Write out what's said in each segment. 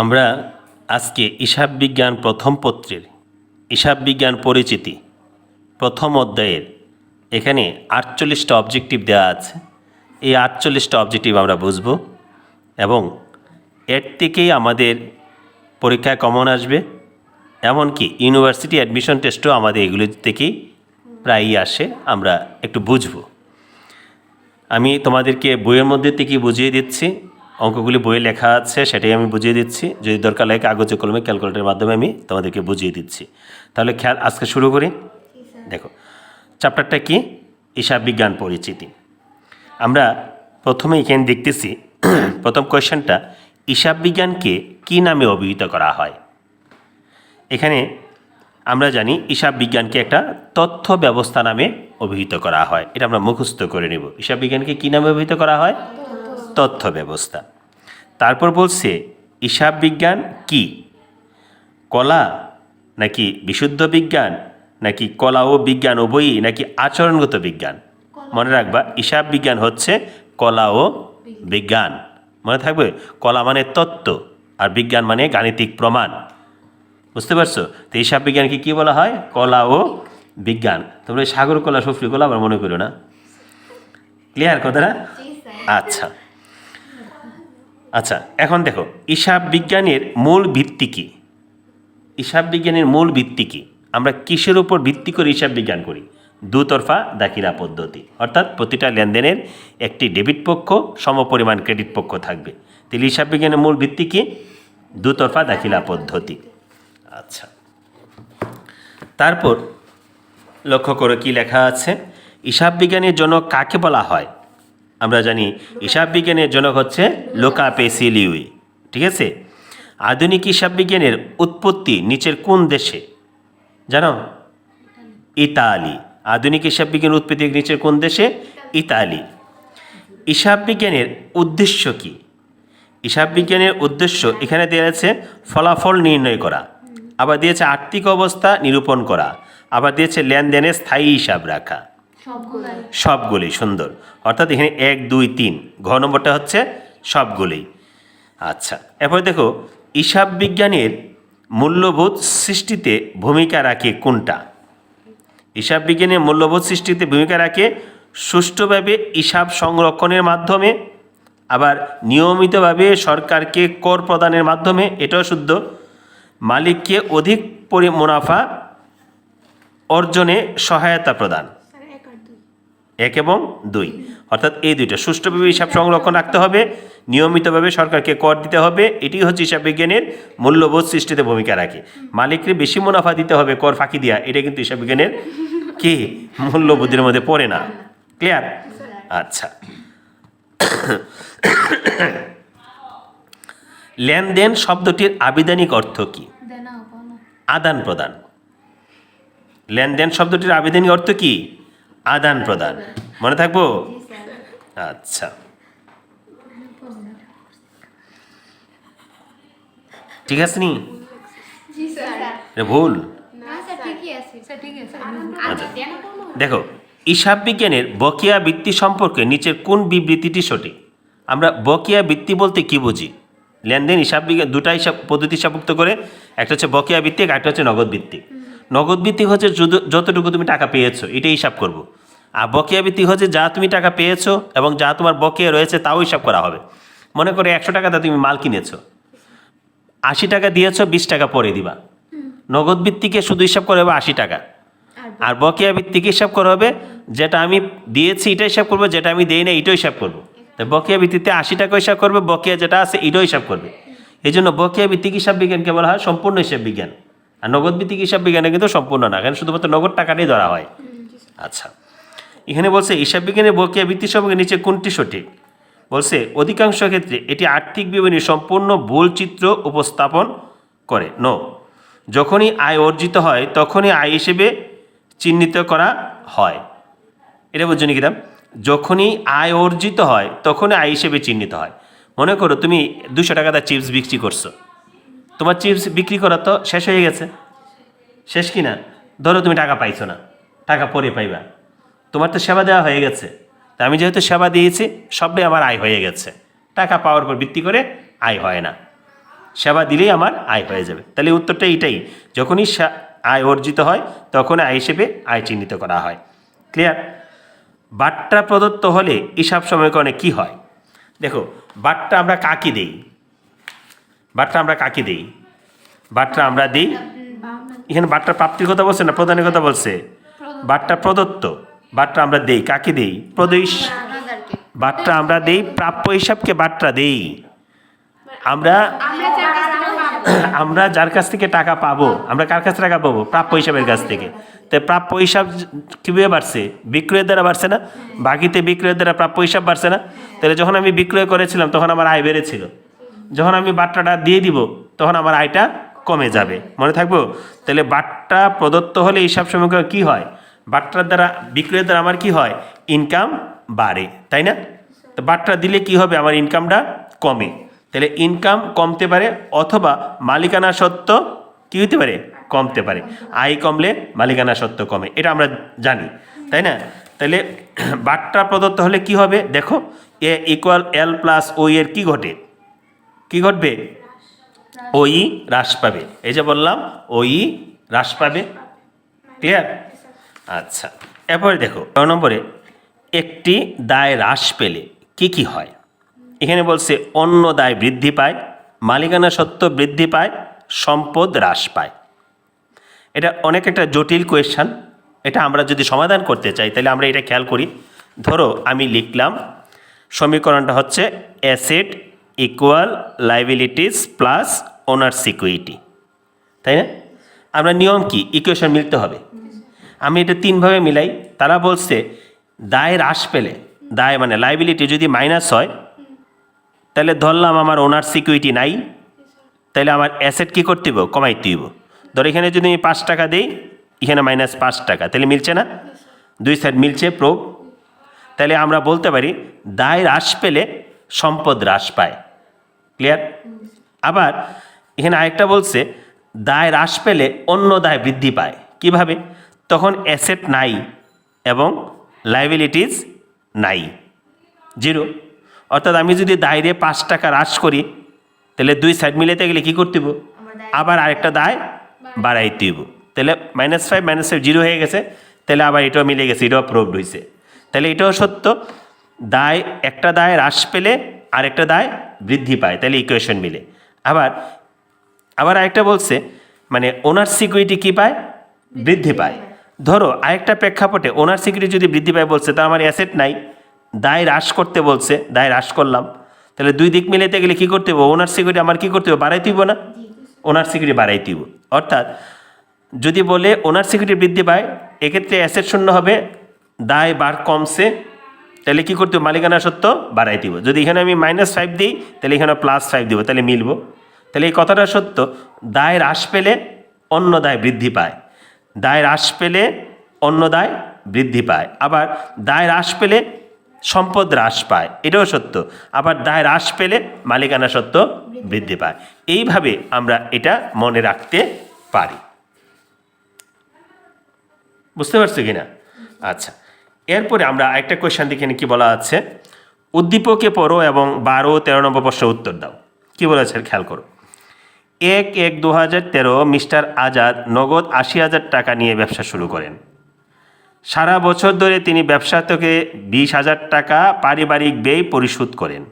আমরা আজকে হিসাব বিজ্ঞান প্রথম পত্রের হিসাব বিজ্ঞান পরিচিতি প্রথম অধ্যায়ের এখানে আটচল্লিশটা অবজেক্টিভ দেওয়া আছে। এই আটচল্লিশটা অবজেক্টিভ আমরা বুঝব এবং এর থেকেই আমাদের পরীক্ষায় কমন আসবে। এমনকি ইউনিভার্সিটি অ্যাডমিশন টেস্টও আমাদের এগুলি থেকেই প্রায়ই আসে, আমরা একটু বুঝব। আমি তোমাদেরকে বইয়ের মধ্যে থেকে বুঝিয়ে দিচ্ছি। অঙ্কগুলি বইয়ে লেখা আছে, সেটাই আমি বুঝিয়ে দিচ্ছি। যদি দরকার লাগে কাগজে কলমে ক্যালকুলেটরের মাধ্যমে আমি তোমাদেরকে বুঝিয়ে দিচ্ছি। তাহলে খেয়াল, আজকে শুরু করি? দেখো, চ্যাপ্টারটা কি? হিসাব বিজ্ঞান পরিচিতি। আমরা প্রথমে এখানে দেখতেছি, প্রথম কোয়েশ্চেনটা হিসাব বিজ্ঞানকে কী নামে অভিহিত করা হয়? এখানে আমরা জানি হিসাব বিজ্ঞানকে একটা তথ্য ব্যবস্থা নামে অভিহিত করা হয়। এটা আমরা মুখস্থ করে নেব। হিসাব বিজ্ঞানকে কী নামে অভিহিত করা হয়? তথ্য ব্যবস্থা তারপর বলছে হিসাব বিজ্ঞান কি? কলা নাকি বিশুদ্ধ বিজ্ঞান? নাকি কলা ও বিজ্ঞান উভয়ই নাকি আচরণগত বিজ্ঞান? মনে রাখবা হিসাব বিজ্ঞান হচ্ছে কলা ও বিজ্ঞান। মনে থাকবে কলা মানে তত্ত্ব আর বিজ্ঞান মানে গাণিতিক প্রমাণ। বুঝতে পারছ? তো হিসাব বিজ্ঞানকে কী বলা হয়? কলা ও বিজ্ঞান। তোমরা সাগর কলা সফরি কলা আবার মনে করো না। ক্লিয়ার কথাটা? আচ্ছা। আচ্ছা এখন দেখো হিসাব বিজ্ঞানের মূল ভিত্তি কী? হিসাব বিজ্ঞানের মূল ভিত্তি কী? আমরা কিসের উপর ভিত্তি করে হিসাব বিজ্ঞান করি? দুতরফা দাখিলা পদ্ধতি। অর্থাৎ প্রতিটা লেনদেনের একটি ডেবিট পক্ষ, সমপরিমাণ ক্রেডিট পক্ষ থাকবে। তাহলে হিসাব বিজ্ঞানের মূল ভিত্তি কী? দুতরফা দাখিলা পদ্ধতি। আচ্ছা। তারপর লক্ষ্য করে কি লেখা আছে? হিসাব বিজ্ঞানের জন্য কাকে বলা হয়? আমরা জানি হিসাব বিজ্ঞানের জনক হচ্ছে লোকা পেসিলিউই ঠিক আছে? আধুনিক হিসাব বিজ্ঞানের উৎপত্তি নিচের কোন দেশে? জানো? ইতালি। আধুনিক হিসাব বিজ্ঞানের উৎপত্তি নিচের কোন দেশে? ইতালি। হিসাব বিজ্ঞানের উদ্দেশ্য কি? হিসাব বিজ্ঞানের উদ্দেশ্য এখানে দেওয়া আছে ফলাফল নির্ণয় করা, আবার দিয়েছে আর্থিক অবস্থা নিরূপণ করা, আবার দিয়েছে লেনদেনের স্থায়ী হিসাব রাখা। সবগুলি, সুন্দর। অর্থাৎ এখানে এক, দুই, তিন। ঘ নম্বরটা হচ্ছে সবগুলি। আচ্ছা এরপর দেখো, হিসাব বিজ্ঞানের মূল্যবোধ সৃষ্টিতে ভূমিকা রাখে কোনটা? হিসাব বিজ্ঞানের মূল্যবোধ সৃষ্টিতে ভূমিকা রাখে সুষ্ঠুভাবে হিসাব সংরক্ষণের মাধ্যমে, আবার নিয়মিতভাবে সরকারকে কর প্রদানের মাধ্যমে, এটাও শুদ্ধ, মালিককে অধিক পরি, মুনাফা অর্জনে সহায়তা প্রদান। এক এবং দুই। অর্থাৎ এই দুইটা সুষ্ঠুভাবে হিসাব সংরক্ষণ রাখতে হবে নিয়মিতভাবে সরকারকে কর দিতে হবে এটি হচ্ছে হিসাব বিজ্ঞানের মূল্যবোধ সৃষ্টিতে ভূমিকা রাখে। মালিককে বেশি মুনাফা দিতে হবে কর ফাঁকি দেওয়া এটা কিন্তু হিসাব বিজ্ঞানের কি? মূল্যবোধের মধ্যে পড়ে না। ক্লিয়ার আচ্ছা। লেনদেন শব্দটির আবিধানিক অর্থ কি? আদান প্রদান। লেনদেন শব্দটির আবেদনীয় অর্থ কি? আদান প্রদান। মনে থাকব? আচ্ছা। ঠিক আছে নি? জি স্যার। এটা ভুল? না স্যার ঠিকই আছে। স্যার ঠিকই আছে। আচ্ছা। দেখো হিসাব বিজ্ঞানের বকেয়া বৃত্তি সম্পর্কে নিচের কোন বিবৃতিটি সঠিক? আমরা বকেয়া বৃত্তি বলতে কি বুঝি? লেনদেন হিসাব বিজ্ঞান দুটা হিসাব পদ্ধতি হিসাবভুক্ত করে একটা হচ্ছে বকেয়া ভিত্তিক একটা হচ্ছে নগদ ভিত্তিক নগদ ভিত্তিক হচ্ছে যতটুকু তুমি টাকা পেয়েছ এটাই হিসাব করব। আর বকেয়া ভিত্তিক হচ্ছে যা তুমি টাকা পেয়েছ এবং যা তোমার বকেয়া রয়েছে তাও হিসাব করা হবে। মনে করে একশো টাকাতে তুমি মাল কিনেছো। আশি টাকা দিয়েছ বিশ টাকা পরে দিবা। নগদ ভিত্তিকে শুধু হিসাব করে হবে আশি টাকা। আর বকেয়া ভিত্তিক হিসাব করা হবে যেটা আমি দিয়েছি এটা হিসাব করব যেটা আমি দেই না এটাও হিসাব করব। তো বকেয়া ভিত্তিতে আশি টাকা হিসাব করবে বকেয়া যেটা আছে এটাও হিসাব করবে। এই জন্য বকেয়া ভিত্তিক হিসাব বিজ্ঞানকে বলা হয় সম্পূর্ণ হিসাব বিজ্ঞান। আর নগদ ভিত্তিক হিসাব বিজ্ঞানে কিন্তু সম্পূর্ণ না এখানে শুধুমাত্র নগদ টাকাটাই ধরা হয়। আচ্ছা। এখানে বলছে, হিসাব বিজ্ঞানের বকেয়া ভিত্তি সম্পর্কে নিচে কোনটি সঠিক? বলছে, অধিকাংশ ক্ষেত্রে এটি আর্থিক বিবরণী সম্পূর্ণ ভুল চিত্র উপস্থাপন করে। নো যখনই আয় অর্জিত হয়, তখনই আয় হিসেবে চিহ্নিত করা হয়। এটা বুঝছ কিতাম যখনই আয় অর্জিত হয়, তখনই আয় হিসেবে চিহ্নিত হয়। মনে করো তুমি দুশো টাকা টাকাতে চিপস বিক্রি করছ। তোমার চিপস বিক্রি করা তো শেষ হয়ে গেছে। শেষ কি না ধরো তুমি টাকা পাইছো না। টাকা পরে পাইবা। তোমার তো সেবা দেওয়া হয়ে গেছে। তা আমি যেহেতু সেবা দিয়েছি সবটাই আমার আয় হয়ে গেছে। টাকা পাওয়ার পর ভিত্তি করে আয় হয় না। সেবা দিলেই আমার আয় হয়ে যাবে। তাহলে উত্তরটা এটাই যখনই সা- আয় অর্জিত হয় তখন আয় হিসেবে আয় চিহ্নিত করা হয়। ক্লিয়ার বাট্টা প্রদত্ত হলে হিসাব সমীকরণে কি হয়? দেখো বাট্টা আমরা কাকে দেই? বাট্টা আমরা কাকে দেই? বাট্টা আমরা দিই এখানে বাট্টার প্রাপ্তির কথা বলছে না প্রদানের কথা বলছে? বাট্টা প্রদত্ত। বাট্টা আমরা দেই কাকে দেই? প্রদেশ। বাট্টা আমরা দেই প্রাপ্য হিসাবকে বাট্টা দেই। আমরা আমরা যার কাছ থেকে পাবো। আমরা যার কাছ থেকে টাকা পাবো আমরা কার কাছে টাকা পাবো? প্রাপ্য হিসাবের কাছ থেকে। তো প্রাপ্য হিসাব কীভাবে বাড়ছে? বিক্রয়ের দ্বারা বাড়ছে না? বাকিতে বিক্রয়ের দ্বারা প্রাপ্য হিসাব বাড়ছে না? তাহলে যখন আমি বিক্রয় করেছিলাম তখন আমার আয় বেড়েছিল। যখন আমি বাট্টাটা দিয়ে দিব তখন আমার আয়টা কমে যাবে। মনে থাকব? তাহলে বাট্টা প্রদত্ত হলে হিসাব সমীকরণ কী হয়? বাট্টার দ্বারা বিক্রয়ের দ্বারা আমার কি হয়? ইনকাম বাড়ে, তাই না? তো বাট্টা দিলে কি হবে? আমার ইনকামটা কমে। তাহলে ইনকাম কমতে পারে অথবা মালিকানা সত্ত্ব কী হতে পারে? কমতে পারে। আয় কমলে মালিকানা সত্ত্ব কমে। এটা আমরা জানি, তাই না? তাহলে বাট্টা প্রদত্ত হলে কি হবে? দেখো এ ইকুয়াল এল প্লাস ওই এর কি ঘটে? কি ঘটবে? ওই হ্রাস পাবে। এই যে বললাম ওই হ্রাস পাবে। ক্লিয়ার আচ্ছা এরপরে দেখো ন নম্বরে, একটি দায় হ্রাস পেলে কি কি হয়? এখানে বলছে, অন্য দায় বৃদ্ধি পায়, মালিকানা সত্ত্ব বৃদ্ধি পায়, সম্পদ হ্রাস পায়। এটা অনেক একটা জটিল কোয়েশ্চান এটা আমরা যদি সমাধান করতে চাই, তাহলে আমরা এটা খেয়াল করি। ধরো, আমি লিখলাম, সমীকরণটা হচ্ছে asset equal liabilities plus owner security তাই না? আমরা নিয়ম কি? ইকুয়েশন মিলতে হবে। আমি এটা তিনভাবে মিলাই। তারা বলছে দায় হ্রাস পেলে, দায় মানে লাইবিলিটি যদি মাইনাস হয়, তাহলে ধরলাম আমার ওনার সিকিউরিটি নাই, তাহলে আমার অ্যাসেট কী করতে হইব? কমাইতে হইব। ধর এখানে যদি আমি পাঁচ টাকা দিই, এখানে মাইনাস পাঁচ টাকা, তাহলে মিলছে না? দুই সাইড মিলছে প্রোব তাহলে আমরা বলতে পারি দায় হ্রাস পেলে সম্পদ হ্রাস পায়। ক্লিয়ার আবার এখানে আরেকটা বলছে দায় হ্রাস পেলে অন্য দায় বৃদ্ধি পায়। কীভাবে? তখন অ্যাসেট নাই এবং লাইবিলিটিস নাই। জিরো অর্থাৎ আমি যদি দায়রে পাঁচ টাকা হ্রাস করি তাহলে দুই সাইড মিলাতে গেলে কী করতে? আবার আরেকটা দায় বাড়াইতে হইব। তাহলে minus five minus five zero হয়ে গেছে তাহলে আবার এটাও মিলে গেছে এটাও প্রুভড হয়েছে তাহলে এটাও সত্য দায় একটা দায় হ্রাস পেলে আরেকটা দায় বৃদ্ধি পায় তাহলে ইকুয়েশন মিলে। আবার আবার আরেকটা বলছে মানে ওনার সিকিউরিটি কী পায়? বৃদ্ধি পায়। ধরো, আরেকটা প্রেক্ষাপটে ওনার সিকিউরিটি যদি বৃদ্ধি পায় বলছে তা আমার অ্যাসেট নাই। দায় হ্রাস করতে বলছে, দায় হ্রাস করলাম। তাহলে দুই দিক মিলাতে গেলে কী করতে হবে ওনার সিকিউরিটি আমার কী করতে হবে বাড়াইতে হইব না? ওনার সিকিউরিটি বাড়াইতে হইব। অর্থাৎ, যদি বলে ওনার সিকিউরিটি বৃদ্ধি পায়, এক্ষেত্রে অ্যাসেট শূন্য হবে, দায় বার কমছে, তাহলে কী করতে হবে মালিকানা সত্ত্ব বাড়াই দিব যদি এখানে আমি মাইনাস ফাইভ দিই, তাহলে এখানে প্লাস ফাইভ দিব, তাহলে মিলবো। তাহলে এই কথাটা সত্য। দায় হ্রাস পেলে অন্য দায় বৃদ্ধি পায়। দায় হ্রাস পেলে অন্য দায় বৃদ্ধি পায়। আবার দায় হ্রাস পেলে সম্পদ হ্রাস পায়, এটাও সত্য। আবার দায় হ্রাস পেলে মালিকানা সত্ত্ব বৃদ্ধি পায়। এইভাবে আমরা এটা মনে রাখতে পারি। বুঝতে পারছ কি না আচ্ছা এরপরে আমরা একটা কোয়েশ্চেন দেখে কি বলা আছে? উদ্দীপকে পড়ো এবং বারো তেরো নম্বর প্রশ্ন উত্তর দাও। কি বলেছে? খেয়াল করো। এক এক দু হাজার তেরো মিস্টার আজাদ নগদ আশি হাজার টাকা নিয়ে ব্যবসা শুরু করেন। সারা বছর ধরে তিনি ব্যবসা থেকে বিশ হাজার টাকা পারিবারিক ব্যয় পরিশোধ করেন।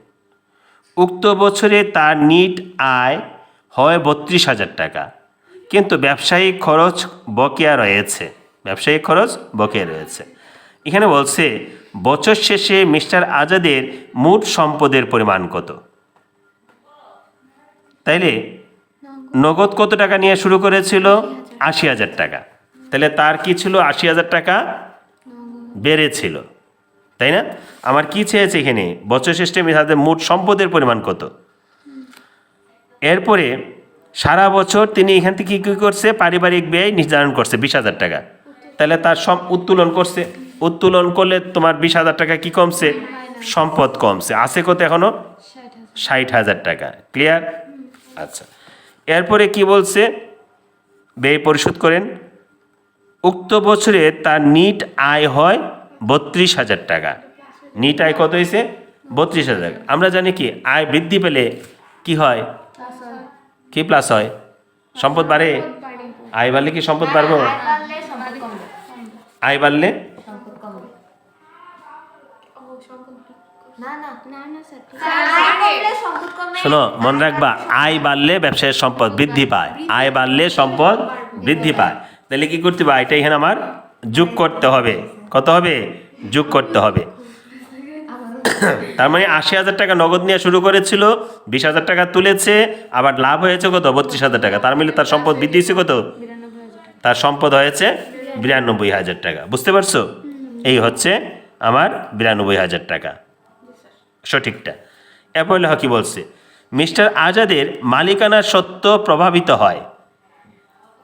উক্ত বছরে তার নিট আয় হয় বত্রিশ হাজার টাকা। কিন্তু ব্যবসায়িক খরচ বকেয়া রয়েছে। ব্যবসায়িক খরচ বকেয়া রয়েছে। এখানে বলছে, বছর শেষে মিস্টার আজাদের মোট সম্পদের পরিমাণ কত? তাইলে নগদ কত টাকা নিয়ে শুরু করেছিল? আশি হাজার টাকা। তাহলে তার কি ছিল? আশি হাজার টাকা বেড়েছিল। তাই না? আমার কি চেয়েছে এখানে? বছর শেষে তাদের মোট সম্পদের পরিমাণ কত? এরপরে সারা বছর তিনি এখান থেকে কী করছে? পারিবারিক ব্যয় নির্ধারণ করছে, বিশ হাজার টাকা। তাহলে তার সব উত্তোলন করছে। উত্তোলন করলে তোমার বিশ হাজার টাকা কি কমছে? সম্পদ কমছে। আছে কত এখনও? ষাট হাজার। ষাট হাজার টাকা। ক্লিয়ার আচ্ছা। এরপরে কি বলছে? ব্যয় পরিশোধ করেন। উক্ত বছরে তার নিট আয় হয় বত্রিশ হাজার টাকা। নিট আয় কত হয়েছে? বত্রিশ হাজার। আমরা জানি কি, আয় বৃদ্ধি পেলে কি হয়? কি প্লাস হয়? সম্পদ বাড়ে? আয় বাড়লে কি সম্পদ বাড়বো? আয় বাড়লে শোনো মনে রাখবা আয় বাড়লে ব্যবসায়ের সম্পদ বৃদ্ধি পায়। আয় বাড়লে সম্পদ বৃদ্ধি পায়। তাহলে কি করতে হবে? এটা এখানে আমার যোগ করতে হবে। কত হবে? যোগ করতে হবে। তার মানে আশি হাজার টাকা নগদ নিয়ে শুরু করেছিল বিশ হাজার টাকা তুলেছে আবার লাভ হয়েছে কত? বত্রিশ হাজার টাকা। তার মিলে তার সম্পদ বৃদ্ধি হয়েছে কত? তার সম্পদ হয়েছে বিরানব্বই হাজার টাকা। বুঝতে পারছ? এই হচ্ছে আমার বিরানব্বই হাজার টাকা। সঠিকটা। এরপর লেখা কি বলছে? মিস্টার আজাদের মালিকানা সত্ত্ব প্রভাবিত হয়।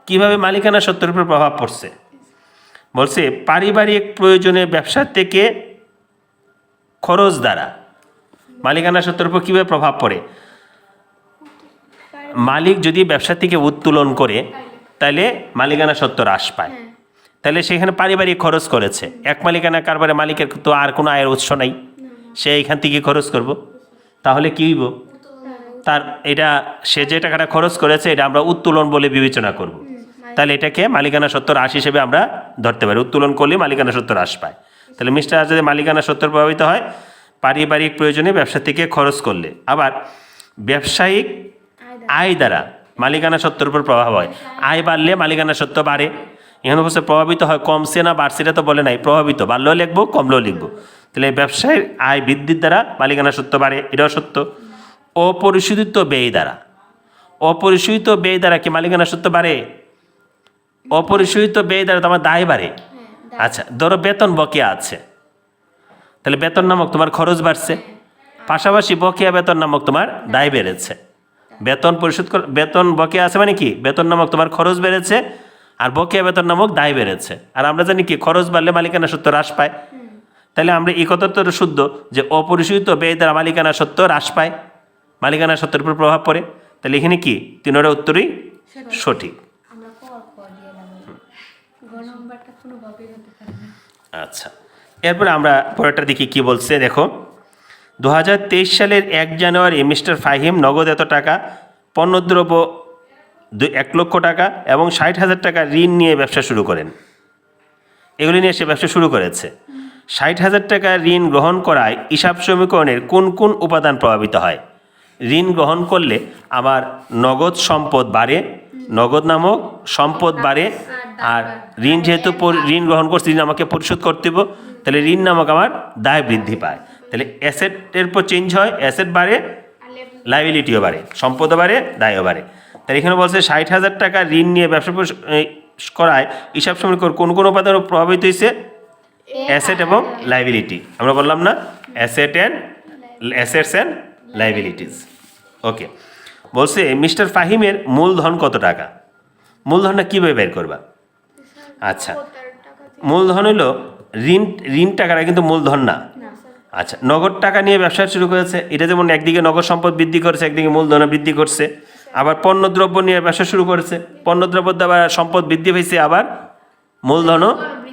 কীভাবে মালিকানা সত্ত্বের উপর প্রভাব পড়ছে? বলছে পারিবারিক প্রয়োজনে ব্যবসা থেকে খরচ দ্বারা। মালিকানা সত্ত্বের উপর কীভাবে প্রভাব পড়ে? মালিক যদি ব্যবসা থেকে উত্তোলন করে তাহলে মালিকানা সত্ত্ব হ্রাস পায়। তাহলে সেখানে পারিবারিক খরচ করেছে। এক মালিকানা কারবারে মালিকের তো আর কোনো আয়ের উৎস নাই। সে এখান থেকে খরচ করব। তাহলে কী হইব? তার এটা সে যে টাকাটা খরচ করেছে এটা আমরা উত্তোলন বলে বিবেচনা করব। তাহলে এটাকে মালিকানা সত্ত্ব হ্রাস হিসেবে আমরা ধরতে পারি। উত্তোলন করলে মালিকানা সত্তর হ্রাস পায়। তাহলে মিস্টার আজাদের মালিকানা সত্ত্ব প্রভাবিত হয় পারিবারিক প্রয়োজনে ব্যবসা থেকে খরচ করলে। আবার ব্যবসায়িক আয় দ্বারা। মালিকানা সত্ত্বের উপর প্রভাব হয়। আয় বাড়লে মালিকানা সত্ত্ব বাড়ে। এখানে অবশ্যই প্রভাবিত হয় কমছে না বাড়ছে তো বলে নাই। প্রভাবিত। বাড়লেও লিখব কমলেও লিখব। তাহলে ব্যবসায়ের আয় বৃদ্ধির দ্বারা মালিকানা সত্য বাড়ে এটাও সত্য। অপরিশোধিত ব্যয় দ্বারা। অপরিশোধিত ব্যয় দ্বারা কি মালিকানা সত্য বাড়ে? অপরিশোধিত ব্যয় দ্বারা তোমার দায় বাড়ে। আচ্ছা ধরো বেতন বকেয়া আছে। তাহলে বেতন নামক তোমার খরচ বাড়ছে। পাশাপাশি বকেয়া বেতন নামক তোমার দায় বেড়েছে। বেতন পরিশোধ কর বেতন বকেয়া আছে মানে কি? বেতন নামক তোমার খরচ বেড়েছে আর বকেয়া বেতন নামক দায় বেড়েছে। আর আমরা জানি কি? খরচ বাড়লে মালিকানা সত্য হ্রাস পায়। তাহলে আমরা এই কথা তো শুদ্ধ যে অপরিশোধিত ব্যয় দ্বারা মালিকানা সত্য হ্রাস পায়। মালিকানা সত্যের উপর প্রভাব পড়ে। তাহলে এখানে কি? তিনোটা উত্তরই সঠিক। আচ্ছা। এরপর আমরা পরেরটা দেখি কি বলছে দেখো। দু হাজার তেইশ সালের এক জানুয়ারি মিস্টার ফাহিম নগদ এত টাকা? পণ্যদ্রব্য দু এক লক্ষ টাকা এবং ষাট হাজার টাকা ঋণ নিয়ে ব্যবসা শুরু করেন। এগুলি নিয়ে সে ব্যবসা শুরু করেছে। ষাট হাজার টাকা ঋণ গ্রহণ করায় হিসাব সমীকরণের কোন কোন উপাদান প্রভাবিত হয়? ঋণ গ্রহণ করলে আমার নগদ সম্পদ বাড়ে, নগদ নামক সম্পদ বাড়ে, আর ঋণ যেহেতু ঋণ গ্রহণ করছি, ঋণ আমাকে পরিশোধ করতে হবে তাহলে ঋণ নামক আমার দায় বৃদ্ধি পায়। তাহলে অ্যাসেটের পর চেঞ্জ হয় অ্যাসেট বাড়ে লাইবিলিটিও বাড়ে, সম্পদও বাড়ে, দায়ও বাড়ে। তাহলে এখানে বলছে ষাট হাজার টাকা ঋণ নিয়ে ব্যবসা করায় হিসাব সমীকরণ কোন কোন উপাদান প্রভাবিত হয়েছে অ্যাসেট এবং লাইবিলিটি আমরা বললাম না asset and assets and liabilities okay বলছে মিস্টার ফাহিমের মূলধন কত টাকা? মূলধনটা কীভাবে বের করবা? আচ্ছা। মূলধন হলো ঋণ ঋণ টাকাটা কিন্তু মূলধন না। আচ্ছা নগদ টাকা নিয়ে ব্যবসা শুরু করেছে। এটা যেমন একদিকে নগদ সম্পদ বৃদ্ধি করছে একদিকে মূলধন বৃদ্ধি করছে। আবার পণ্যদ্রব্য নিয়ে ব্যবসা শুরু করেছে। পণ্যদ্রব্য দ্বারা সম্পদ বৃদ্ধি পেয়েছে আবার মূলধনও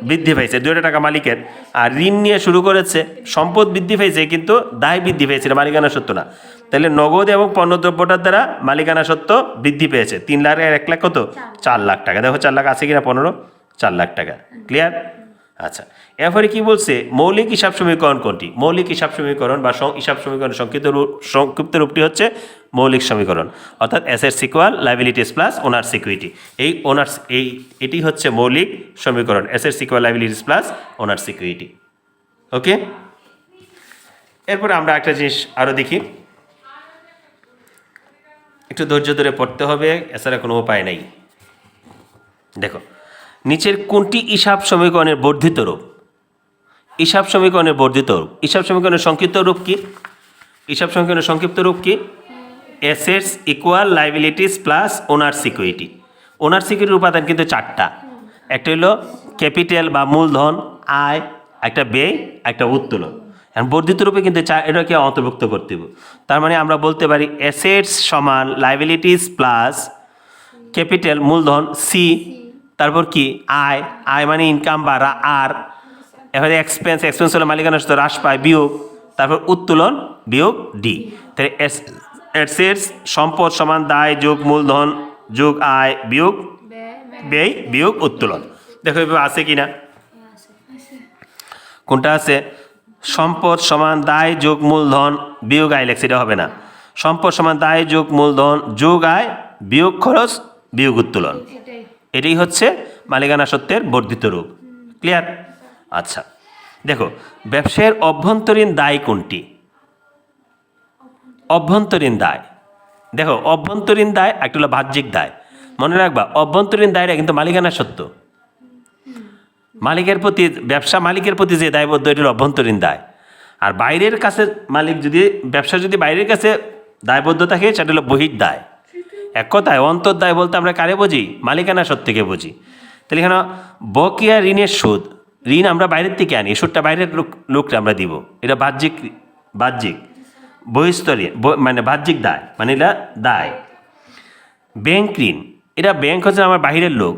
বৃদ্ধি পেয়েছে দুইটা টাকা মালিকের। আর ঋণ নিয়ে শুরু করেছে সম্পদ বৃদ্ধি পেয়েছে কিন্তু দায় বৃদ্ধি পেয়েছে এটা মালিকানা সত্য না। তাহলে নগদ এবং পণ্যদ্রব্যটার দ্বারা মালিকানা সত্য বৃদ্ধি পেয়েছে। তিন লাখ এক লাখ কত? চার লাখ। টাকা। দেখো চার লাখ আছে কিনা? পনেরো? চার লাখ টাকা। ক্লিয়ার আচ্ছা। এরপরে কি বলছে? মৌলিক হিসাব সমীকরণ কোনটি? মৌলিক হিসাব সমীকরণ বা হিসাব সমীকরণ সংক্ষিপ্ত রূপ সংক্ষিপ্ত রূপটি হচ্ছে মৌলিক সমীকরণ। অর্থাৎ asset equal liabilities plus owner security এই ওনার এই এটি হচ্ছে মৌলিক সমীকরণ। Asset equal liabilities plus owner security okay এরপরে আমরা একটা জিনিস আরও দেখি। একটু ধৈর্য ধরে পড়তে হবে, এছাড়া কোনো উপায় নেই। দেখো, নিচের কোনটি হিসাব সমীকরণের বর্ধিত রূপ? হিসাব সমীকরণের বর্ধিত রূপ। হিসাব সমীকরণের সংক্ষিপ্ত রূপ কি? হিসাব সমীকরণের সংক্ষিপ্ত রূপ কি? Assets equal liabilities plus owner security owner সিকিউরিটির উপাদান কিন্তু চারটা। একটা হলো ক্যাপিটাল বা মূলধন, আয়, একটা ব্যয়, একটা উত্তোলন। এখন বর্ধিত রূপে কিন্তু এটাকে অন্তর্ভুক্ত করতে হবে। তার মানে আমরা বলতে পারি অ্যাসেটস সমান লাইবিলিটিস প্লাস ক্যাপিটাল মূলধন সি তারপর কি? আয়। আয় মানে ইনকাম বা আর। এবারে এক্সপেন্স এক্সপেন্স হলে মালিকানা সত্ত্ব হ্রাস পায় বিয়োগ তারপর উত্তোলন বিয়োগ ডি তাহলে অ্যাসেটস সম্পদ সমান দায় যোগ মূলধন যোগ আয় বিয়োগ ব্যয় বিয়োগ উত্তোলন। দেখো এভাবে আছে কি না কোনটা আছে? সম্পদ সমান দায় যোগ মূলধন বিয়োগ আয় লেখছে এটা হবে না। সম্পদ সমান দায় যোগ মূলধন যোগ আয় বিয়োগ খরচ বিয়োগ উত্তোলন। এটাই। এটাই হচ্ছে মালিকানা সত্ত্বের বর্ধিত রূপ। ক্লিয়ার আচ্ছা দেখো, ব্যবসায়ের অভ্যন্তরীণ দায় কোনটি? অভ্যন্তরীণ দায়। দেখো, অভ্যন্তরীণ দায় একটা হলো বাহ্যিক দায়। মনে রাখবা, অভ্যন্তরীণ দায়টা কিন্তু মালিকানা সত্য। মালিকের প্রতি, ব্যবসা মালিকের প্রতি যে দায়বদ্ধ এটি হলো অভ্যন্তরীণ দায়। আর বাইরের কাছে মালিক যদি, ব্যবসা যদি বাইরের কাছে দায়বদ্ধ থাকে, সেটা হলো বহির দায়। এক কথায় অন্তর্দায় বলতে আমরা কারে বুঝি? মালিকানা সত্যকে বুঝি। তাহলে এখানে বকেয়া ঋণের সুদ। ঋণ আমরা বাইরের থেকে আনি সুদটা বাইরের লোক লোককে আমরা দিব। এটা বাহ্যিক বাহ্যিক, বহিস্তরীয় মানে বাহ্যিক দায় মানে এটা দায়। ব্যাংক ঋণ, এটা ব্যাংক হচ্ছে আমার বাহিরের লোক।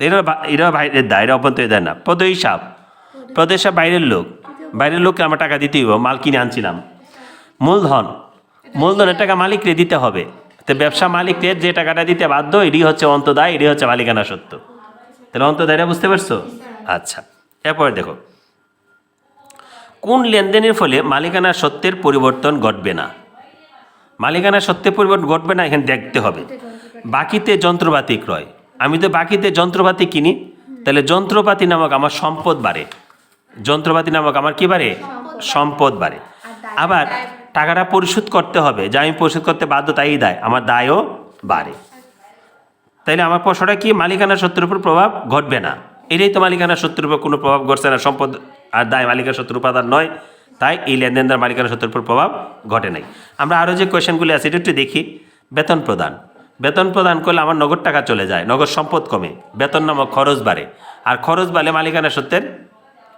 এরা এরা বাইরের দায় এরা অভ্যন্তরীণ দায় না। পদ হিসাব বাইরের লোক। বাইরের লোককে আমার টাকা দিতেই হবে, মাল কিনে আনছিলাম। মূলধন, মূলধনের টাকা মালিককে দিতে হবে। তো ব্যবসা মালিককে যে টাকাটা দিতে বাধ্য, এটি হচ্ছে অন্তদায় এটি হচ্ছে মালিকানা সত্য। তাহলে অন্তদায়টা বুঝতে পারছ? আচ্ছা এরপরে দেখো। কোন লেনদেনের ফলে মালিকানা সত্যের পরিবর্তন ঘটবে না? মালিকানা সত্যের পরিবর্তন ঘটবে না, এখানে দেখতে হবে। বাকিতে যন্ত্রপাতি ক্রয়। আমি তো বাকিতে যন্ত্রপাতি কিনি, তাহলে যন্ত্রপাতি নামক আমার সম্পদ বাড়ে। যন্ত্রপাতি নামক আমার কি বাড়ে? সম্পদ বাড়ে। আবার টাকাটা পরিশোধ করতে হবে, যা আমি পরিশোধ করতে বাধ্য তাই দায়, আমার দায়ও বাড়ে। তাইলে আমার প্রশ্নটা কি? মালিকানা সত্যের উপর প্রভাব ঘটবে না। এটাই তো মালিকানা সত্যের উপর কোনো প্রভাব ঘটছে না। সম্পদ আর দায় মালিকানা সত্যের উপাদান নয়, তাই এই লেনদেন লেনদেনদার মালিকানা সত্যের উপর প্রভাব ঘটে নাই। আমরা আরও যে কোয়েশনগুলি আছে, এটা একটু দেখি। বেতন প্রদান। বেতন প্রদান করলে আমার নগদ টাকা চলে যায়, নগদ সম্পদ কমে, বেতন নামক খরচ বাড়ে, আর খরচ বাড়লে মালিকানা সত্যের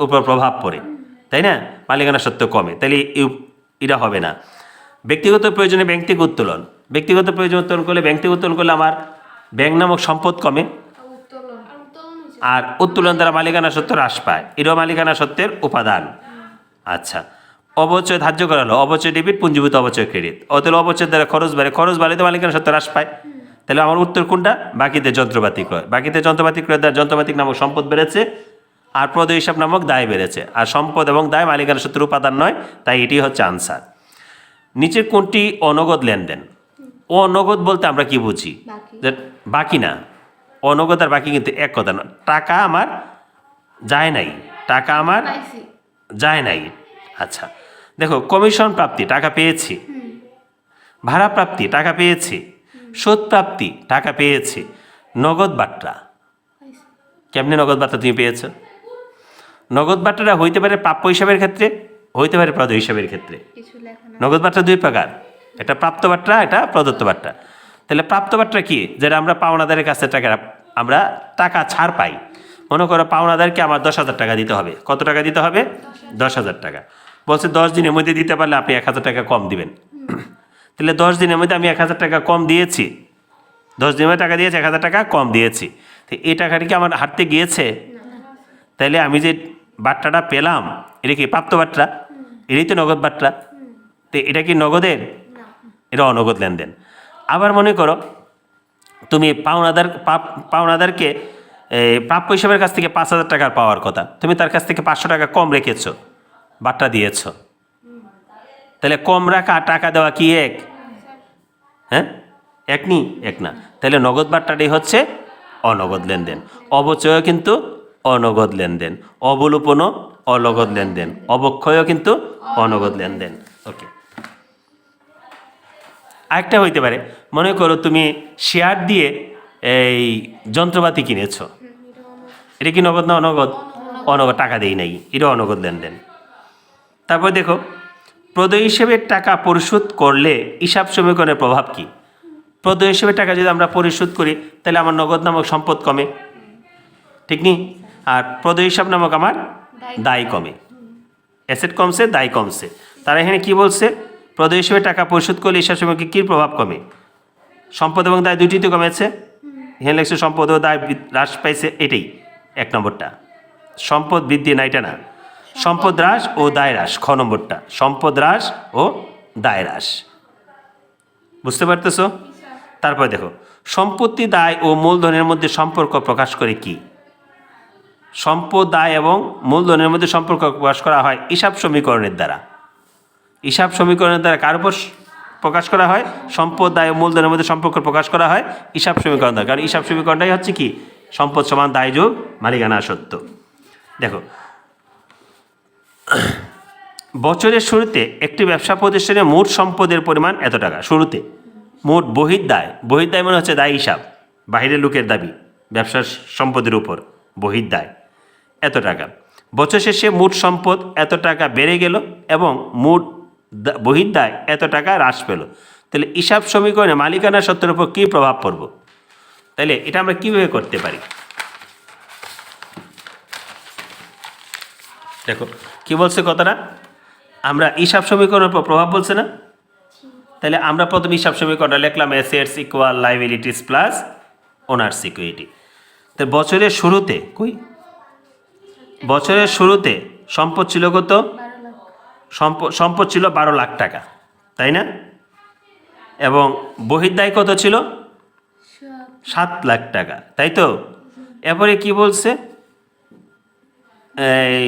উপর প্রভাব পড়ে, তাই না? মালিকানা সত্য কমে, তাহলে এটা হবে না। ব্যক্তিগত প্রয়োজনে ব্যাংক থেকে উত্তোলন। ব্যক্তিগত প্রয়োজন উত্তোলন করলে ব্যাংক উত্তোলন করলে আমার ব্যাংক নামক সম্পদ কমে আর উত্তোলন দ্বারা মালিকানা সত্য হ্রাস পায়। এটাও মালিকানা সত্যের উপাদান। আচ্ছা। অবচয় ধার্য করা হলো। অবচয় ডেবিট পুঞ্জীভূত অবচয় ক্রেডিট অতএব অবচয় দ্বারা খরচ বাড়ে। খরচ বাড়লে তো মালিকানা সত্য হ্রাস পায়। তাহলে আমার উত্তর কোনটা? বাকিতে যন্ত্রপাতি ক্রয়। বাকিতে যন্ত্রপাতি ক্রয় দ্বারা যন্ত্রপাতি নামক সম্পদ বেড়েছে আর প্রদ হিসাব নামক দায় বেড়েছে। আর সম্পদ এবং দায় মালিকানা সত্যের উপাদান নয় তাই এটি হচ্ছে আনসার নিচের কোনটি অনগদ লেনদেন? অনগদ বলতে আমরা কি বুঝি? যে বাকি না। অনগদ আর বাকি কিন্তু এক কথা না। টাকা আমার যায় নাই। টাকা আমার যায় নাই। আচ্ছা দেখো কমিশন প্রাপ্তি টাকা পেয়েছি। ভাড়া প্রাপ্তি টাকা পেয়েছি। সুদ প্রাপ্তি টাকা পেয়েছি। নগদ বাট্টা কেমনি নগদ বার্তা তুমি পেয়েছ? নগদ বার্তাটা হইতে পারে প্রাপ্য হিসাবের ক্ষেত্রে হইতে পারে প্রদ হিসাবের ক্ষেত্রে। নগদ বার্তা দুই প্রকার। এটা প্রাপ্ত বার্তা এটা প্রদত্ত বার্তা তাহলে প্রাপ্ত বার্তা কি? যেটা আমরা পাওনাদারের কাছে টাকা আমরা টাকা ছাড় পাই। মনে করো পাওনাদারকে আমার দশ হাজার টাকা দিতে হবে। কত টাকা দিতে হবে? দশ হাজার টাকা। বলছে দশ দিনের মধ্যে দিতে পারলে আপনি এক হাজার টাকা কম দিবেন। তাহলে দশ দিনের মধ্যে আমি এক হাজার টাকা কম দিয়েছি। দশ দিনের মধ্যে টাকা দিয়েছি এক হাজার টাকা কম দিয়েছি। তো এই টাকাটা কি আমার হাঁটতে গিয়েছে? তাইলে আমি যে বার্তাটা পেলাম এটা কি প্রাপ্ত বার্তা এটাই তো নগদ বার্তা তো এটা কি নগদের? এটা অনগদ লেনদেন। আবার মনে করো, তুমি পাওনাদার পাওনাদারকে প্রাপ্য হিসাবের কাছ থেকে পাঁচ হাজার টাকার পাওয়ার কথা। তুমি তার কাছ থেকে পাঁচশো টাকা কম রেখেছ বার্তা দিয়েছ। তাহলে কম রাখা টাকা দেওয়া কি এক? হ্যাঁ? এক নি? এক না। তাহলে নগদ বার্তাটাই হচ্ছে অনগদ লেনদেন। অবচয়ও কিন্তু অনগদ লেনদেন। অবলোপনও অনগদ লেনদেন। অবক্ষয়ও কিন্তু অনগদ লেনদেন। ওকে। আরেকটা হইতে পারে। মনে করো তুমি শেয়ার দিয়ে এই যন্ত্রপাতি কিনেছো। এটা কি নগদ না অনগদ? অনগদ টাকা দেই নাই। এটা অনগদ লেনদেন। তারপর দেখো প্রদয় হিসেবে টাকা পরিশোধ করলে হিসাব সমীকরণের প্রভাব কি? প্রদয় হিসেবে টাকা যদি আমরা পরিশোধ করি তাহলে আমার নগদ নামক সম্পদ কমে। ঠিক নি? আর প্রদয় হিসাব নামক আমার দায় কমে। অ্যাসেট কমছে দায় কমছে। তারা এখানে কি বলছে? প্রদয় হিসেবে টাকা পরিশোধ করলে হিসাব সমীকরণে কী প্রভাব কমে? সম্পদ এবং দায় দুইটি তো কমেছে লেগছে সম্পদ ও দায় হ্রাস পাইছে এটাই, এক নম্বরটা। সম্পদ বৃদ্ধি না এটা না সম্পদ হ্রাস ও দায় হ্রাস, খ নম্বরটা। সম্পদ হ্রাস ও দায় হ্রাস। বুঝতে পারতেছো? তারপর দেখো, সম্পত্তি, দায় ও মূলধনের মধ্যে সম্পর্ক প্রকাশ করে কি? সম্পদ, দায় এবং মূলধনের মধ্যে সম্পর্ক প্রকাশ করা হয় হিসাব সমীকরণের দ্বারা। হিসাব সমীকরণের দ্বারা কার উপর প্রকাশ করা হয়? সম্পদ দায় মূলধনের মধ্যে সম্পর্ক প্রকাশ করা হয় হিসাব সমীকরণ দ্বারা। কারণ হিসাব সমীকরণটাই হচ্ছে কি? সম্পদ সমান দায় যোগ, মালিকানা সত্য। দেখো। বছরের শুরুতে একটি ব্যবসা প্রতিষ্ঠানে মোট সম্পদের পরিমাণ এত টাকা? শুরুতে। মোট বহির্দায় বহির্দায় মানে হচ্ছে দায় হিসাব। বাইরের লোকের দাবি, ব্যবসার সম্পদের উপর বহির দায়। এত টাকা। বছর শেষে মোট সম্পদ এত টাকা বেড়ে গেল এবং মোট বহির্দায় এত টাকা হ্রাস পেল। তাহলে হিসাব সমীকরণে মালিকানা সত্ত্বের উপর কী প্রভাব পড়ব? তাহলে এটা আমরা কীভাবে করতে পারি? দেখো, কি বলছে কথাটা? আমরা হিসাব সমীকরণের উপর প্রভাব বলছে না? তাহলে আমরা প্রথম হিসাব সমীকরণটা লিখলাম assets equal liabilities plus owner security তো বছরের শুরুতে, কই? বছরের শুরুতে সম্পদ ছিল কত? সম্পদ সম্পদ ছিল বারো লাখ টাকা, তাই না? এবং বহির্দায় কত ছিল? সাত লাখ টাকা, তাই তো? এরপরে কি বলছে? এই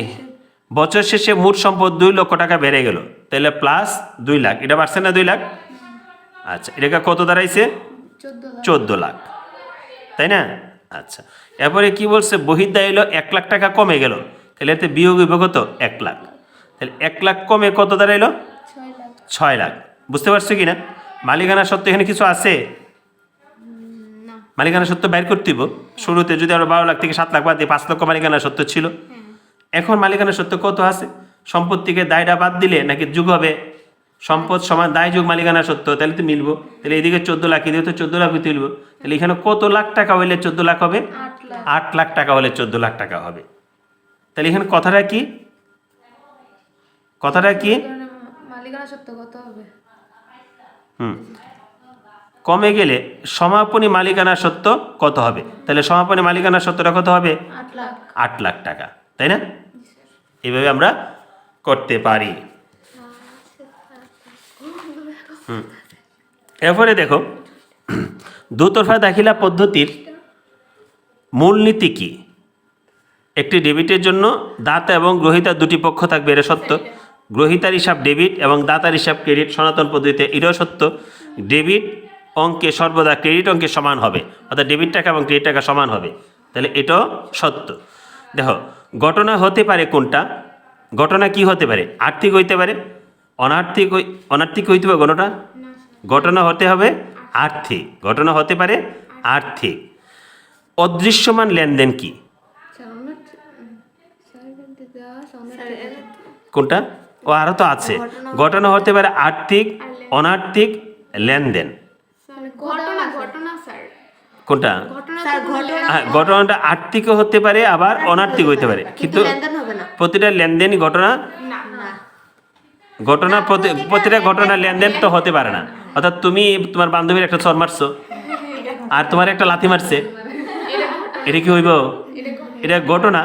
বছর শেষে মোট সম্পদ দুই লক্ষ টাকা বেড়ে গেল, তাহলে প্লাস দুই লাখ, এটা বাড়ছে না দুই লাখ? আচ্ছা এটাকে কত দাঁড়াইছে? চোদ্দ লাখ, তাই না? আচ্ছা এরপরে কি বলছে? বহির্দায় এলো এক লাখ টাকা কমে গেল, তাহলে এতে বিয়োগ কত? এক লাখ। তাহলে এক লাখ কমে কত দাঁড়াইলো? ছয় লাখ। বুঝতে পারছ কি না মালিকানা সত্ত্বে এখানে কিছু আছে? মালিকানা সত্ত্ব বাইর করতে শুরুতে যদি আমরা বারো লাখ থেকে সাত লাখ বাদ দিয়ে পাঁচ লক্ষ মালিকানা সত্ত্ব ছিল। এখন মালিকানা সত্ত্ব কত আছে? সম্পত্তিকে দায়টা বাদ দিলে নাকি যুগ হবে? সম্পদ সমান দায় যুগ মালিকানা সত্ত্ব তাহলে তো মিলবো। তাহলে এদিকে চোদ্দ লাখ এদিকে তো চোদ্দ লাখ তুলবো। তাহলে এখানে কত লাখ টাকা হইলে চোদ্দ লাখ হবে? আট লাখ টাকা হলে চোদ্দ লাখ টাকা হবে। তাহলে এখানে কথাটা কি? কথাটা কি? মালিকানা সত্য হবে। হুম। কমে গেলে সমাপনী মালিকানা সত্ত্ব কত হবে? তাহলে সমাপনী মালিকানা সত্ত্বটা কত হবে? আট লাখ। টাকা তাই না? এইভাবে আমরা করতে পারি। এরপরে দেখো দুতরফা দাখিলা পদ্ধতির মূলনীতি কি? একটি ডেবিটের জন্য দাতা এবং গ্রহিতা দুটি পক্ষ থাকবে এটা সত্য? গ্রহিতার হিসাব ডেবিট এবং দাতার হিসাব ক্রেডিট সনাতন পদ্ধতিতে এটাও সত্য ডেবিট অঙ্কে সর্বদা ক্রেডিট অঙ্কে সমান হবে অর্থাৎ ডেবিট টাকা এবং ক্রেডিট টাকা সমান হবে তাহলে এটাও সত্য। দেখো ঘটনা হতে পারে কোনটা? ঘটনা কি হতে পারে? আর্থিক হইতে পারে অনার্থিক অনার্থিক হইতে পারে ঘটনা ঘটনা হতে হবে আর্থিক ঘটনা হতে পারে আর্থিক। অদৃশ্যমান লেনদেন কি? কোনটা? ও আরও তো আছে। ঘটনা হতে পারে আর্থিক অনার্থিক লেনদেন। মানে ঘটনা ঘটনা স্যার। কোনটা? ঘটনা স্যার ঘটনা হ্যাঁ ঘটনাটা আর্থিকও হতে পারে আবার অনার্থিক হতে পারে। কিন্তু লেনদেন হবে না। প্রতিটা লেনদেনই ঘটনা? ঘটনা প্রতি প্রতিটা ঘটনা লেনদেন তো হতে পারে না। অর্থাৎ তুমি তোমার বান্ধবীর একটা চর মারছো আর তোমার একটা লাথি মারছে। এটা কি হইব? এটা ঘটনা।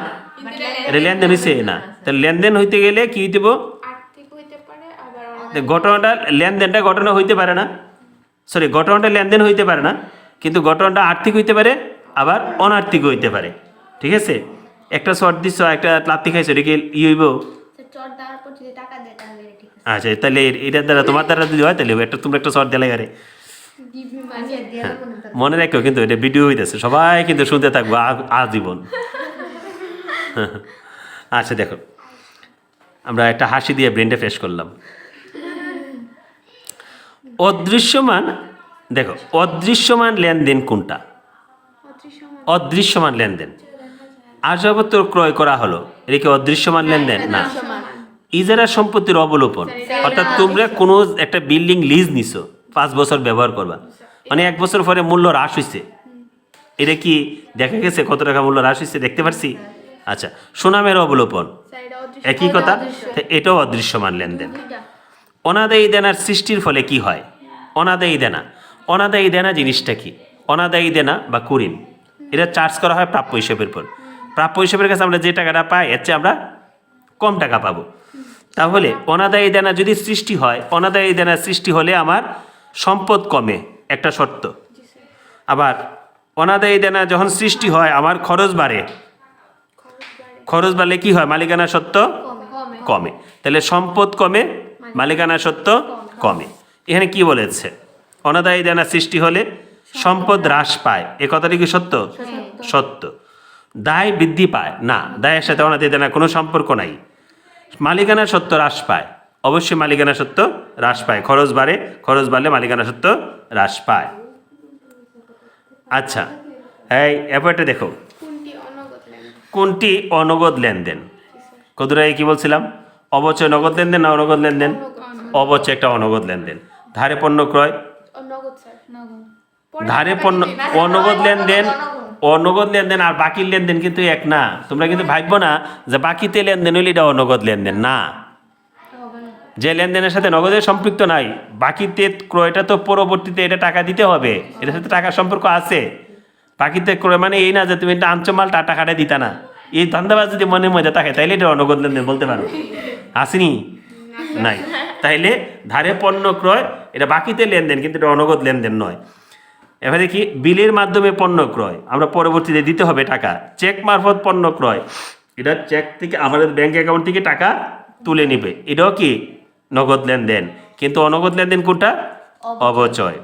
এটা লেনদেন হয়েছে না। তাহলে লেনদেন হইতে গেলে কি হইতে হইব? আর্থিক হইতে পারে আবার তো ঘটনাটা লেনদেনটা ঘটনা হইতে পারে না। সরি ঘটনাটা লেনদেন হইতে পারে না কিন্তু ঘটনাটা আর্থিক হইতে পারে আবার অনার্থিক হইতে পারে। ঠিক আছে? একটা শর্ট দিচ্ছ একটা লাত্তি খাইছো এটা কি ই হইব? দেয় তাহলে আচ্ছা তাহলে এটার দ্বারা তোমার দ্বারা যদি হয় তাহলে একটা তোমরা একটা শর্ট দিলে গারে মি মানি আচ্ছা রাখো কিন্তু এটা ভিডিও হইতেছে সবাই কিন্তু শুনতে থাকব আজীবন। আচ্ছা দেখো আমরা একটা হাসি দিয়ে ব্রেনটা ফ্রেশ করলাম। অদৃশ্যমান দেখো অদৃশ্যমান লেনদেন কোনটা? অদৃশ্যমান লেনদেন। আসবাবপত্র ক্রয় করা হলো এটা কি অদৃশ্যমান লেনদেন? না। ইজারা সম্পত্তির অবলোপন অর্থাৎ তোমরা কোনো একটা বিল্ডিং লিজ নিছো পাঁচ বছর ব্যবহার করবা। মানে এক বছর পরে মূল্য হ্রাস হয়েছে এটা কি দেখা গেছে কত টাকা মূল্য হ্রাস হয়েছে দেখতে পারছি? আচ্ছা সুনামের অবলোপন। একই কথা এটাও অদৃশ্যমান লেনদেন। অনাদায়ী দেনার সৃষ্টির ফলে কি হয়? অনাদায়ী দেনা। অনাদায়ী দেনা জিনিসটা কি? অনাদায়ী দেনা বা কুরিন। এটা চার্জ করা হয় প্রাপ্য হিসেবের পর প্রাপ্য হিসেবের কাছে আমরা যে টাকাটা পাই এর চেয়ে আমরা কম টাকা পাবো। তাহলে অনাদায়ী দেনা যদি সৃষ্টি হয় অনাদায়ী দেনার সৃষ্টি হলে আমার সম্পদ কমে একটা শর্ত। আবার অনাদায়ী দেনা যখন সৃষ্টি হয় আমার খরচ বাড়ে। খরচ বাড়লে কি হয়? মালিকানা সত্ত্ব কমে। কমে। তাহলে সম্পদ কমে মালিকানা সত্ত্ব কমে। এখানে কি বলেছে? অনাদায়ী দেনা সৃষ্টি হলে সম্পদ হ্রাস পায়। এ কথাটি কি সত্য? সত্য। দায় বৃদ্ধি পায়। না দায়ের সাথে অনাদায়ী দেনা কোনো সম্পর্ক নাই। মালিকানা সত্য হ্রাস পায়। অবশ্যই মালিকানা সত্য হ্রাস পায়। খরচ বাড়ে খরচ বাড়লে মালিকানা সত্ত্ব হ্রাস পায়। আচ্ছা এই এবারটা দেখো। কোনটি অনগদ লেনদেন? কোনটি অনগদ লেনদেন? কদুরাই কি বলছিলাম? অবচয় নগদ লেনদেন না অনগদ লেনদেন? অবচয় একটা অনগদ লেনদেন। ধারে পণ্য ক্রয়? অনগদ স্যার। নগদ। ধারে পণ্য অনগদ লেনদেন অনগদ। লেনদেন আর বাকির লেনদেন কিন্তু এক না। তোমরা কিন্তু ভাববো না যে বাকিতে লেনদেন হইলে এটা অনগদ লেনদেন। না। না। যে লেনদেনের সাথে নগদের সম্পৃক্ত নাই বাকিতে ক্রয়টা তো পরবর্তীতে এটা টাকা দিতে হবে। এটার সাথে টাকার সম্পর্ক আছে। বাকিতে ক্রয় মানে এই না যে তুমি এটা আনছো মালটা টাকাটা দিতা না। এই ধান্দাবাজ যদি মনে মজা থাকে তাইলে এটা অনগদ লেনদেন বলতে পারো। আসেনি? নাই। তাইলে ধারে পণ্য ক্রয় এটা বাকিতে লেনদেন কিন্তু এটা অনগদ লেনদেন নয়। এবার দেখি বিলের মাধ্যমে পণ্য ক্রয় আমরা পরবর্তীতে দিতে হবে টাকা। চেক মারফত পণ্য ক্রয় এটা চেক থেকে আমাদের ব্যাংক অ্যাকাউন্ট থেকে টাকা তুলে নেবে। এটাও কি নগদ লেনদেন? কিন্তু অনগদ লেনদেন কোনটা? অবচয়।